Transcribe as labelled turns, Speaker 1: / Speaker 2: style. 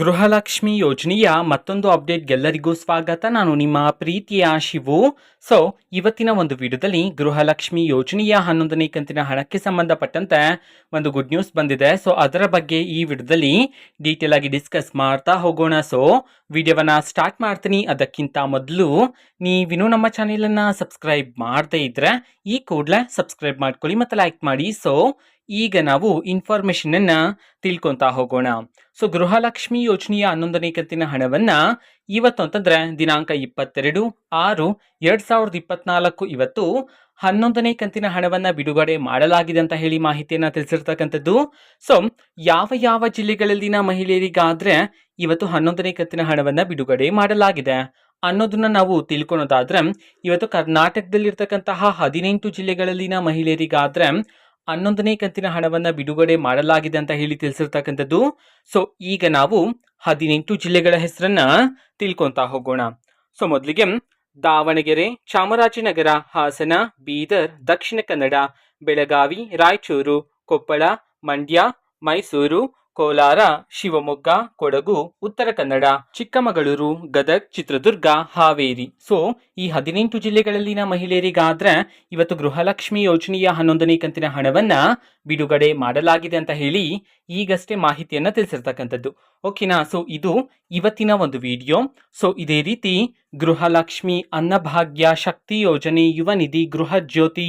Speaker 1: ಗೃಹಲಕ್ಷ್ಮಿ ಯೋಜನೆಯ ಮತ್ತೊಂದು ಅಪ್ಡೇಟ್ಗೆಲ್ಲರಿಗೂ ಸ್ವಾಗತ. ನಾನು ನಿಮ್ಮ ಪ್ರೀತಿಯ ಶಿವು. ಸೊ ಇವತ್ತಿನ ಒಂದು ವಿಡಿಯೋದಲ್ಲಿ ಗೃಹಲಕ್ಷ್ಮಿ ಯೋಜನೆಯ ಹನ್ನೊಂದನೇ ಕಂತಿನ ಹಣಕ್ಕೆ ಸಂಬಂಧಪಟ್ಟಂತೆ ಒಂದು ಗುಡ್ ನ್ಯೂಸ್ ಬಂದಿದೆ. ಸೊ ಅದರ ಬಗ್ಗೆ ಈ ವಿಡಿಯೋದಲ್ಲಿ ಡೀಟೇಲ್ ಆಗಿ ಡಿಸ್ಕಸ್ ಮಾಡ್ತಾ ಹೋಗೋಣ. ಸೊ ವಿಡಿಯೋವನ್ನ ಸ್ಟಾರ್ಟ್ ಮಾಡ್ತೀನಿ. ಅದಕ್ಕಿಂತ ಮೊದಲು ನೀವಿನ್ನೂ ನಮ್ಮ ಚಾನೆಲನ್ನು ಸಬ್ಸ್ಕ್ರೈಬ್ ಮಾಡದೇ ಇದ್ರೆ ಈ ಕೂಡಲೇ ಸಬ್ಸ್ಕ್ರೈಬ್ ಮಾಡ್ಕೊಳ್ಳಿ ಮತ್ತು ಲೈಕ್ ಮಾಡಿ. ಸೊ ಈಗ ನಾವು ಇನ್ಫಾರ್ಮೇಶನ್ ಅನ್ನ ತಿಳ್ಕೊಂತಾ ಹೋಗೋಣ. ಸೊ ಗೃಹಲಕ್ಷ್ಮಿ ಯೋಜನೆಯ ಹನ್ನೊಂದನೇ ಕಂತಿನ ಹಣವನ್ನ ಇವತ್ತು ಅಂತಂದ್ರೆ ದಿನಾಂಕ ಇಪ್ಪತ್ತೆರಡು ಆರು ಎರಡ್ ಸಾವಿರದ ಇಪ್ಪತ್ನಾಲ್ಕು ಇವತ್ತು ಹನ್ನೊಂದನೇ ಕಂತಿನ ಹಣವನ್ನ ಬಿಡುಗಡೆ ಮಾಡಲಾಗಿದೆ ಅಂತ ಹೇಳಿ ಮಾಹಿತಿಯನ್ನ ತಿಳಿಸಿರ್ತಕ್ಕಂಥದ್ದು. ಸೊ ಯಾವ ಯಾವ ಜಿಲ್ಲೆಗಳಲ್ಲಿನ ಮಹಿಳೆಯರಿಗಾದ್ರೆ ಇವತ್ತು ಹನ್ನೊಂದನೇ ಕಂತಿನ ಹಣವನ್ನ ಬಿಡುಗಡೆ ಮಾಡಲಾಗಿದೆ ಅನ್ನೋದನ್ನ ನಾವು ತಿಳ್ಕೊಳೋದಾದ್ರೆ, ಇವತ್ತು ಕರ್ನಾಟಕದಲ್ಲಿರ್ತಕ್ಕಂತಹ ಹದಿನೆಂಟು ಜಿಲ್ಲೆಗಳಲ್ಲಿನ ಮಹಿಳೆಯರಿಗಾದ್ರೆ ಹನ್ನೊಂದನೇ ಕಂತಿನ ಹಣವನ್ನು ಬಿಡುಗಡೆ ಮಾಡಲಾಗಿದೆ ಅಂತ ಹೇಳಿ ತಿಳಿಸಿರ್ತಕ್ಕಂಥದ್ದು. ಸೊ ಈಗ ನಾವು ಹದಿನೆಂಟು ಜಿಲ್ಲೆಗಳ ಹೆಸರನ್ನ ತಿಳ್ಕೊತಾ ಹೋಗೋಣ. ಸೊ ಮೊದಲಿಗೆ ದಾವಣಗೆರೆ, ಚಾಮರಾಜನಗರ, ಹಾಸನ, ಬೀದರ್, ದಕ್ಷಿಣ ಕನ್ನಡ, ಬೆಳಗಾವಿ, ರಾಯಚೂರು, ಕೊಪ್ಪಳ, ಮಂಡ್ಯ, ಮೈಸೂರು ಕೋಲಾರ, ಶಿವಮೊಗ್ಗ, ಕೊಡಗು, ಉತ್ತರ ಕನ್ನಡ, ಚಿಕ್ಕಮಗಳೂರು, ಗದಗ್, ಚಿತ್ರದುರ್ಗ, ಹಾವೇರಿ. ಸೊ ಈ ಹದಿನೆಂಟು ಜಿಲ್ಲೆಗಳಲ್ಲಿನ ಮಹಿಳೆಯರಿಗಾದ್ರೆ ಇವತ್ತು ಗೃಹಲಕ್ಷ್ಮಿ ಯೋಜನೆಯ ಹನ್ನೊಂದನೇ ಕಂತಿನ ಹಣವನ್ನ ಬಿಡುಗಡೆ ಮಾಡಲಾಗಿದೆ ಅಂತ ಹೇಳಿ ಈಗಷ್ಟೇ ಮಾಹಿತಿಯನ್ನ ತಿಳಿಸಿರ್ತಕ್ಕಂಥದ್ದು. ಓಕೆನಾ ಸೊ ಇದು ಇವತ್ತಿನ ಒಂದು ವಿಡಿಯೋ. ಸೊ ಇದೇ ರೀತಿ ಗೃಹಲಕ್ಷ್ಮಿ ಅನ್ನಭಾಗ್ಯ ಶಕ್ತಿ ಯೋಜನೆ ಯುವ ನಿಧಿ ಗೃಹ ಜ್ಯೋತಿ